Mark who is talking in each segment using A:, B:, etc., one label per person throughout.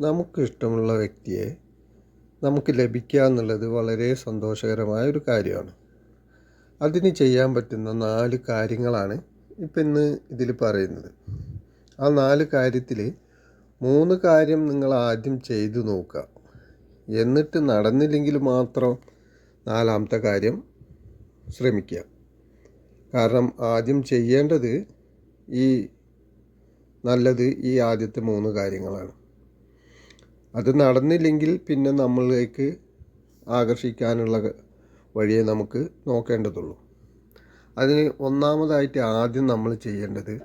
A: നമുക്ക് ഇഷ്ടമുള്ള വ്യക്തിയെ നമുക്ക് ലഭിക്കുക എന്നുള്ളത് വളരെ സന്തോഷകരമായ ഒരു കാര്യമാണ്. അതിന് ചെയ്യാൻ പറ്റുന്ന നാല് കാര്യങ്ങളാണ് ഇപ്പം ഇന്ന് ഇതിൽ പറയുന്നത്. ആ നാല് കാര്യത്തിൽ മൂന്ന് കാര്യം നിങ്ങൾ ആദ്യം ചെയ്തു നോക്കുക. എന്നിട്ട് നടന്നില്ലെങ്കിൽ മാത്രം നാലാമത്തെ കാര്യം ശ്രമിക്കുക. കാരണം ആദ്യം ചെയ്യേണ്ടത് ഈ നല്ലത് ഈ ആദ്യത്തെ മൂന്ന് കാര്യങ്ങളാണ്. അത് നടന്നില്ലെങ്കിൽ പിന്നെ നമ്മളിലേക്ക് ആകർഷിക്കാനുള്ള വഴിയെ നമുക്ക് നോക്കേണ്ടതുള്ളൂ. അതിന് ഒന്നാമതായിട്ട് ആദ്യം നമ്മൾ ചെയ്യേണ്ടത്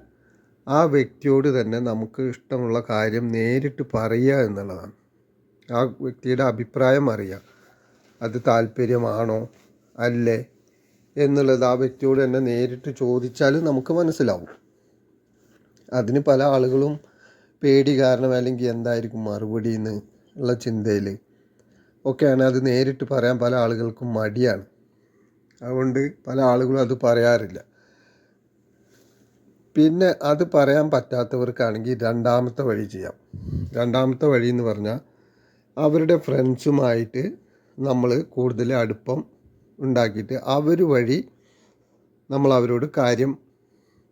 A: ആ വ്യക്തിയോട് തന്നെ നമുക്ക് ഇഷ്ടമുള്ള കാര്യം നേരിട്ട് പറയുക എന്നുള്ളതാണ്. ആ വ്യക്തിയുടെ അഭിപ്രായം അറിയുക. അത് താല്പര്യമാണോ? അല്ലേ? എന്നുള്ളത് ആ വ്യക്തിയോട് തന്നെ നേരിട്ട് ചോദിച്ചാൽ നമുക്ക് മനസ്സിലാവും. അതിന് പല ആളുകളും പേടി കാരണം അല്ലെങ്കിൽ എന്തായിരിക്കും മറുപടി എന്ന് ഉള്ള ചിന്തയിൽ ഒക്കെയാണ് അത് നേരിട്ട് പറയാൻ പല ആളുകൾക്കും മടിയാണ്. അതുകൊണ്ട് പല ആളുകളും അത് പറയാറില്ല. പിന്നെ അത് പറയാൻ പറ്റാത്തവർക്കാണെങ്കിൽ രണ്ടാമത്തെ വഴി ചെയ്യാം. രണ്ടാമത്തെ വഴി എന്ന് പറഞ്ഞാൽ അവരുടെ ഫ്രണ്ട്സുമായിട്ട് നമ്മൾ കൂടുതൽ അടുപ്പം ഉണ്ടാക്കിയിട്ട് അവർ വഴി നമ്മൾ അവരോട് കാര്യം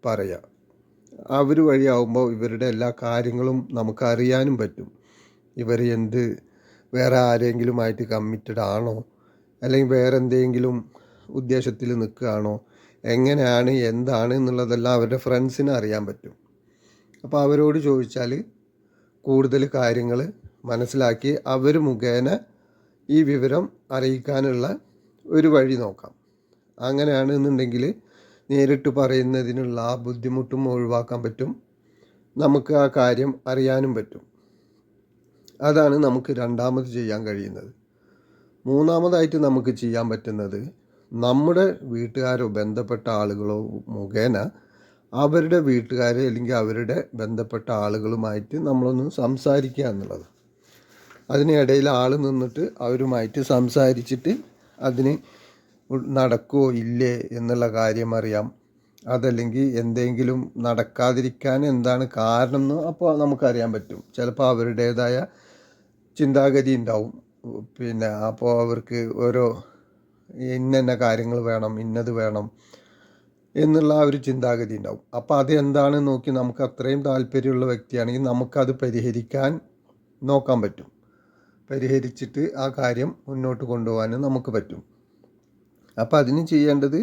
A: പറയാം. അവർ വഴിയാവുമ്പോൾ ഇവരുടെ എല്ലാ കാര്യങ്ങളും നമുക്ക് അറിയാനും പറ്റും. ഇവർ എന്ത് വേറെ ആരെങ്കിലുമായിട്ട് കമ്മിറ്റഡ് ആണോ? അല്ലെങ്കിൽ വേറെ എന്തെങ്കിലും ഉദ്ദേശത്തിൽ നിൽക്കുകയാണോ? എങ്ങനെയാണ് എന്താണ് എന്നുള്ളതെല്ലാം അവരുടെ ഫ്രണ്ട്സിന് അറിയാൻ പറ്റും. അപ്പോൾ അവരോട് ചോദിച്ചാൽ കൂടുതൽ കാര്യങ്ങൾ മനസ്സിലാക്കി അവർ മുഖേന ഈ വിവരം അറിയിക്കാനുള്ള ഒരു വഴി നോക്കാം. അങ്ങനെയാണെന്നുണ്ടെങ്കിൽ നേരിട്ട് പറയുന്നതിനുള്ള ആ ബുദ്ധിമുട്ടും ഒഴിവാക്കാൻ പറ്റും. നമുക്ക് ആ കാര്യം അറിയാനും പറ്റും. അതാണ് നമുക്ക് രണ്ടാമത് ചെയ്യാൻ കഴിയുന്നത്. മൂന്നാമതായിട്ട് നമുക്ക് ചെയ്യാൻ പറ്റുന്നത് നമ്മുടെ വീട്ടുകാരോ ബന്ധപ്പെട്ട ആളുകളോ മുഖേന അവരുടെ വീട്ടുകാർ അല്ലെങ്കിൽ അവരുടെ ബന്ധപ്പെട്ട ആളുകളുമായിട്ട് നമ്മളൊന്ന് സംസാരിക്കുക എന്നുള്ളത്. അതിനിടയിൽ ആൾ നിന്നിട്ട് അവരുമായിട്ട് സംസാരിച്ചിട്ട് അതിന് നടക്കുമോ ഇല്ലേ എന്നുള്ള കാര്യം അറിയാം. അതല്ലെങ്കിൽ എന്തെങ്കിലും നടക്കാതിരിക്കാൻ എന്താണ് കാരണം എന്ന് അപ്പോൾ നമുക്കറിയാൻ പറ്റും. ചിലപ്പോൾ അവരുടേതായ ചിന്താഗതി ഉണ്ടാവും. പിന്നെ അപ്പോൾ അവർക്ക് ഓരോ ഇന്ന കാര്യങ്ങൾ വേണം ഇന്നത് വേണം എന്നുള്ള ആ ഒരു ചിന്താഗതി ഉണ്ടാവും. അപ്പോൾ അത് എന്താണ് നോക്കി നമുക്ക് അത്രയും താല്പര്യമുള്ള വ്യക്തിയാണെങ്കിൽ നമുക്കത് പരിഹരിക്കാൻ നോക്കാൻ പറ്റും. പരിഹരിച്ചിട്ട് ആ കാര്യം മുന്നോട്ട് കൊണ്ടുപോകാനും നമുക്ക് പറ്റും. അപ്പോൾ അതിന് ചെയ്യേണ്ടത്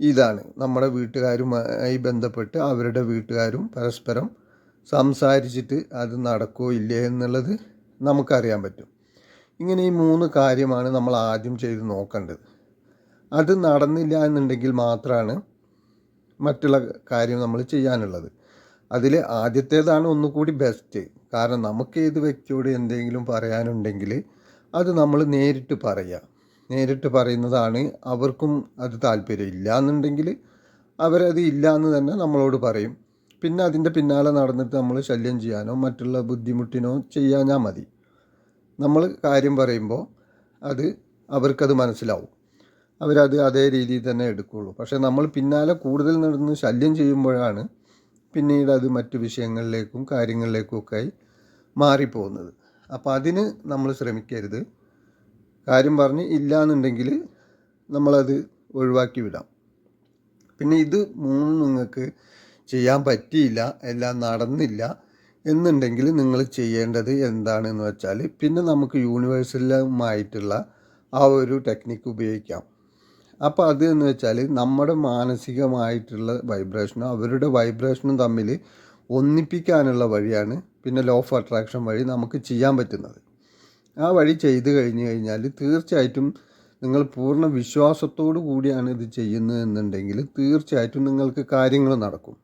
A: ഇതാണ്. നമ്മുടെ വീട്ടുകാരുമായി ബന്ധപ്പെട്ട് അവരുടെ വീട്ടുകാരും പരസ്പരം സംസാരിച്ചിട്ട് അത് നടക്കുമോ ഇല്ലേ എന്നുള്ളത് നമുക്കറിയാൻ പറ്റും. ഇങ്ങനെ ഈ മൂന്ന് കാര്യമാണ് നമ്മൾ ആദ്യം ചെയ്ത് നോക്കേണ്ടത്. അത് നടന്നില്ല എന്നുണ്ടെങ്കിൽ മാത്രമാണ് മറ്റുള്ള കാര്യം നമ്മൾ ചെയ്യാനുള്ളത്. അതിൽ ആദ്യത്തേതാണ് ഒന്നുകൂടി ബെസ്റ്റ് കാരണം നമുക്ക് ഏത് വ്യക്തിയോട് എന്തെങ്കിലും പറയാനുണ്ടെങ്കിൽ അത് നമ്മൾ നേരിട്ട് പറയുക നേരിട്ട് പറയുന്നതാണ് അവർക്കും അത് താല്പര്യം ഇല്ല എന്നുണ്ടെങ്കിൽ അവരത് ഇല്ല എന്ന് തന്നെ നമ്മളോട് പറയും. പിന്നെ അതിന്റെ പിന്നാലെ നടന്നിട്ട് നമ്മൾ ശല്യം ചെയ്യാനോ മറ്റുള്ള ബുദ്ധിമുട്ടിനോ ചെയ്യാഞ്ഞാൽ മതി. നമ്മൾ കാര്യം പറയുമ്പോൾ അത് അവർക്കത് മനസ്സിലാവും. അവരത് അതേ രീതിയിൽ തന്നെ എടുക്കുകയുള്ളൂ പക്ഷേ നമ്മൾ പിന്നാലെ കൂടുതൽ നടന്ന് ശല്യം ചെയ്യുമ്പോഴാണ് പിന്നീട് അത് മറ്റു വിഷയങ്ങളിലേക്കും കാര്യങ്ങളിലേക്കും ആയി മാറിപ്പോകുന്നത്. അപ്പോൾ അതിന് നമ്മൾ ശ്രമിക്കരുത്. കാര്യം പറഞ്ഞ് ഇല്ല എന്നുണ്ടെങ്കിൽ നമ്മളത് ഒഴിവാക്കി വിടാം. പിന്നെ ഇത് മൂന്നും നിങ്ങൾക്ക് ചെയ്യാൻ പറ്റിയില്ല എല്ലാം നടന്നില്ല എന്നുണ്ടെങ്കിൽ നിങ്ങൾ ചെയ്യേണ്ടത് എന്താണെന്ന് വെച്ചാൽ പിന്നെ നമുക്ക് യൂണിവേഴ്സലുമായിട്ടുള്ള ആ ഒരു ടെക്നിക്ക് ഉപയോഗിക്കാം. അപ്പോൾ അത് എന്ന് വെച്ചാൽ നമ്മുടെ മാനസികമായിട്ടുള്ള വൈബ്രേഷനും അവരുടെ വൈബ്രേഷനും തമ്മിൽ ഒന്നിപ്പിക്കാനുള്ള വഴിയാണ് പിന്നെ ലോ ഓഫ് അട്രാക്ഷൻ വഴി നമുക്ക് ചെയ്യാൻ പറ്റുന്നത്. ആ വഴി ചെയ്തു കഴിഞ്ഞു കഴിഞ്ഞാൽ തീർച്ചയായിട്ടും നിങ്ങൾ പൂർണ വിശ്വാസത്തോടു കൂടിയാണ് ഇത് ചെയ്യുന്നതെന്നുണ്ടെങ്കിൽ തീർച്ചയായിട്ടും നിങ്ങൾക്ക് കാര്യങ്ങൾ നടക്കും.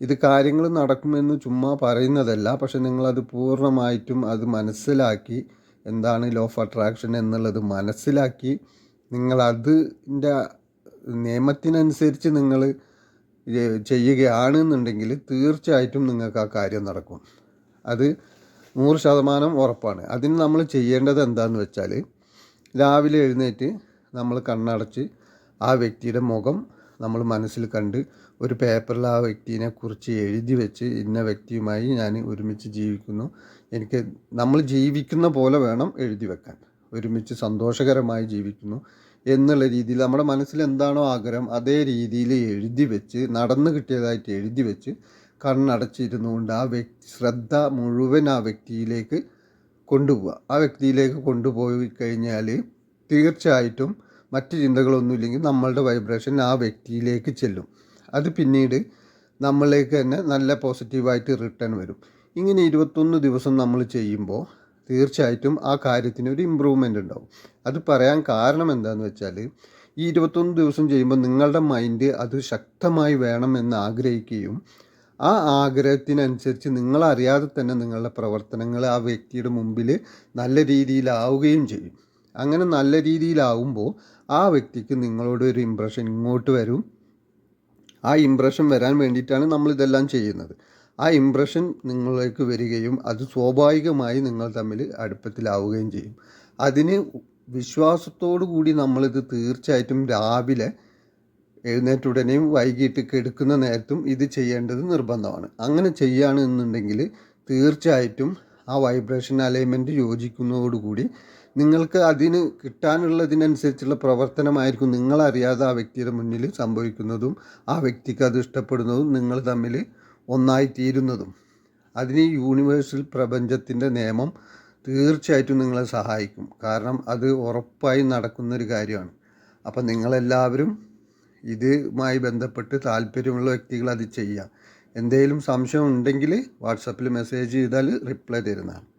A: ഇത് കാര്യങ്ങൾ നടക്കുമെന്ന് ചുമ്മാ പറയുന്നതല്ല പക്ഷെ നിങ്ങളത് പൂർണമായിട്ടും അത് മനസ്സിലാക്കി എന്താണ് ലോ ഓഫ് അട്രാക്ഷൻ എന്നുള്ളത് മനസ്സിലാക്കി നിങ്ങൾ അതിന്റെ നിയമത്തിനനുസരിച്ച് നിങ്ങൾ ചെയ്യുകയാണെന്നുണ്ടെങ്കിൽ തീർച്ചയായിട്ടും നിങ്ങൾക്ക് ആ കാര്യം നടക്കും. അത് നൂറ് ശതമാനം ഉറപ്പാണ്. അതിന് നമ്മൾ ചെയ്യേണ്ടത് എന്താണെന്ന് വെച്ചാൽ രാവിലെ എഴുന്നേറ്റ് നമ്മൾ കണ്ണടച്ച് ആ വ്യക്തിയുടെ മുഖം നമ്മൾ മനസ്സിൽ കണ്ട് ഒരു പേപ്പറിൽ ആ വ്യക്തിനെ കുറിച്ച് എഴുതി വെച്ച് ഇന്ന വ്യക്തിയുമായി ഞാൻ ഒരുമിച്ച് ജീവിക്കുന്നു. എനിക്ക് നമ്മൾ ജീവിക്കുന്ന പോലെ വേണം എഴുതി വെക്കാൻ. ഒരുമിച്ച് സന്തോഷകരമായി ജീവിക്കുന്നു എന്നുള്ള രീതിയിൽ നമ്മുടെ മനസ്സിൽ എന്താണോ ആഗ്രഹം അതേ രീതിയിൽ എഴുതി വെച്ച് നടന്നു കിട്ടിയതായിട്ട് എഴുതി വെച്ച് കണ്ണടച്ചിരുന്നുകൊണ്ട് ആ വ്യക്തി ശ്രദ്ധ മുഴുവൻ ആ വ്യക്തിയിലേക്ക് കൊണ്ടുപോവുക. ആ വ്യക്തിയിലേക്ക് കൊണ്ടുപോയി കഴിഞ്ഞാൽ തീർച്ചയായിട്ടും മറ്റ് ചിന്തകളൊന്നുമില്ലെങ്കിൽ നമ്മളുടെ വൈബ്രേഷൻ ആ വ്യക്തിയിലേക്ക് ചെല്ലും. അത് പിന്നീട് നമ്മളിലേക്ക് തന്നെ നല്ല പോസിറ്റീവായിട്ട് റിട്ടേൺ വരും. ഇങ്ങനെ ഇരുപത്തൊന്ന് ദിവസം നമ്മൾ ചെയ്യുമ്പോൾ തീർച്ചയായിട്ടും ആ കാര്യത്തിന് ഒരു ഇമ്പ്രൂവ്മെന്റ് ഉണ്ടാവും. അത് പറയാൻ കാരണം എന്താണെന്ന് വെച്ചാൽ ഈ ഇരുപത്തൊന്ന് ദിവസം ചെയ്യുമ്പോൾ നിങ്ങളുടെ മൈൻഡ് അത് ശക്തമായി വേണമെന്ന് ആഗ്രഹിക്കുകയും ആ ആഗ്രഹത്തിനനുസരിച്ച് നിങ്ങളറിയാതെ തന്നെ നിങ്ങളുടെ പ്രവർത്തനങ്ങൾ ആ വ്യക്തിയുടെ മുമ്പിൽ നല്ല രീതിയിലാവുകയും ചെയ്യും. അങ്ങനെ നല്ല രീതിയിലാവുമ്പോൾ ആ വ്യക്തിക്ക് നിങ്ങളോട് ഒരു ഇമ്പ്രഷൻ ഇങ്ങോട്ട് വരും. ആ ഇമ്പ്രഷൻ വരാൻ വേണ്ടിയിട്ടാണ് നമ്മളിതെല്ലാം ചെയ്യുന്നത്. ആ ഇമ്പ്രഷൻ നിങ്ങളിലേക്ക് വരികയും അത് സ്വാഭാവികമായി നിങ്ങൾ തമ്മിൽ അടുപ്പത്തിലാവുകയും ചെയ്യും. അതിന് വിശ്വാസത്തോടു കൂടി നമ്മളിത് തീർച്ചയായിട്ടും രാവിലെ എഴുന്നേറ്റ ഉടനെയും വൈകിട്ട് കെടുക്കുന്ന നേരത്തും ഇത് ചെയ്യേണ്ടത് നിർബന്ധമാണ്. അങ്ങനെ ചെയ്യുകയാണെന്നുണ്ടെങ്കിൽ തീർച്ചയായിട്ടും ആ വൈബ്രേഷൻ അലൈൻമെന്റ് യോജിക്കുന്നതോടുകൂടി നിങ്ങൾക്ക് അതിന് കിട്ടാനുള്ളതിനനുസരിച്ചുള്ള പ്രവർത്തനമായിരിക്കും നിങ്ങളറിയാതെ ആ വ്യക്തിയുടെ മുന്നിൽ സംഭവിക്കുന്നതും ആ വ്യക്തിക്ക് അത് ഇഷ്ടപ്പെടുന്നതും നിങ്ങൾ തമ്മിൽ ഒന്നായി തീരുന്നതും. അതിന് യൂണിവേഴ്സൽ പ്രപഞ്ചത്തിന്റെ നിയമം തീർച്ചയായിട്ടും നിങ്ങളെ സഹായിക്കും. കാരണം അത് ഉറപ്പായി നടക്കുന്നൊരു കാര്യമാണ്. അപ്പം നിങ്ങളെല്ലാവരും ഇതുമായി ബന്ധപ്പെട്ട് താല്പര്യമുള്ള വ്യക്തികൾ അത് ചെയ്യാം. എന്തെങ്കിലും സംശയം ഉണ്ടെങ്കിൽ വാട്സപ്പിൽ മെസ്സേജ് ചെയ്താൽ റിപ്ലൈ തരുന്നതാണ്.